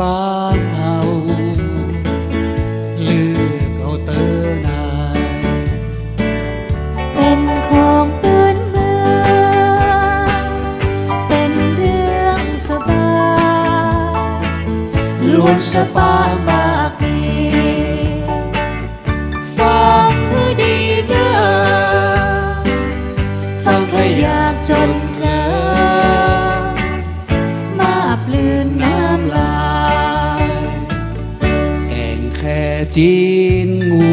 บ้านเฮาเลือกเอาเตอนา เป็นของปืนเมืองเป็นเรื่องสบายล้วนสปามาก จีนงู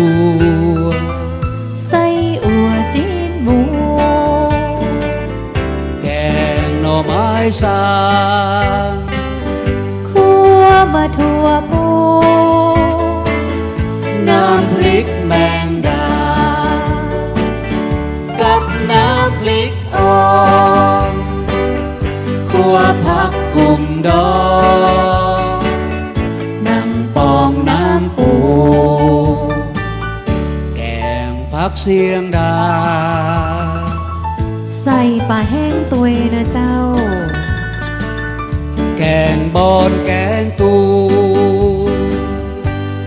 ไส้อัวจีนหมู แกงหน่อไม้สางคั่วมาทั่วปูน้ำพริกแมง กเสียงดา ใส่ปลาแห้งตัวยนะเจ้า แกงบอนแกงตู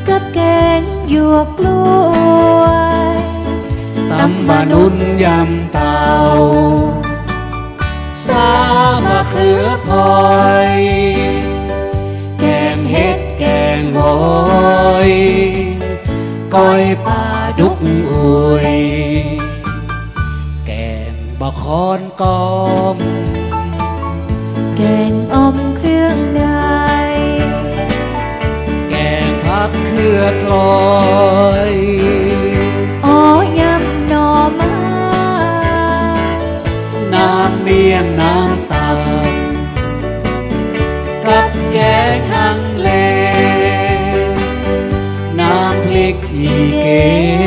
กับแกงหยวกกล้วยตำบานุนยำเตาสามะเขือพลอย แกงเห็ดแกงหอยก้อยปลา ดุกอวยแกงบะคอนกอม แกงอ่อมเครื่องในแกงผักเขือดลอยอ๋อยำหน่อไม้น้ำเมี่ยงน้ำตาลกับแกงฮังเลน้ำพริกอีเก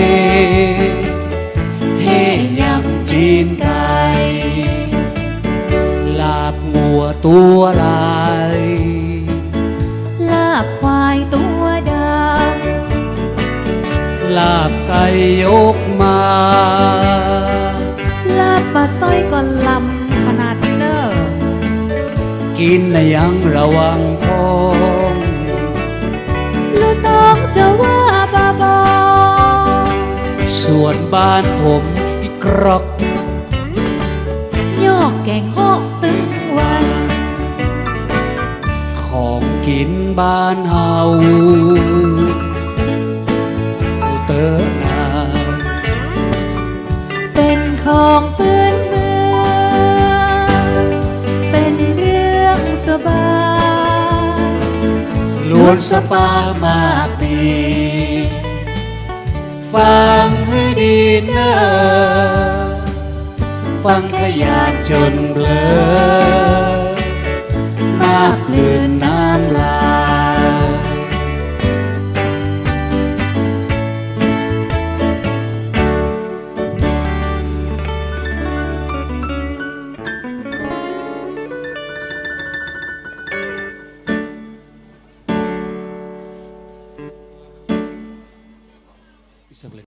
ตัวลายลาบควายตัวดลาบไก่ยกมาำลาบปลาสร้อยก็ลำขนาดเนอกินนะยังระวังพองแล้วน้องจะว่าบาบอส่วนบ้านผมอีกรอกยอกแกงหอ บ้านเฮาเตอนาเป็นของเปื้อนเมืองเป็นเรื่องสบายล้วนสปามากมีฟังให้ดีเนอฟังแค่อยากจนเบลอมาเปลือ Assembleia.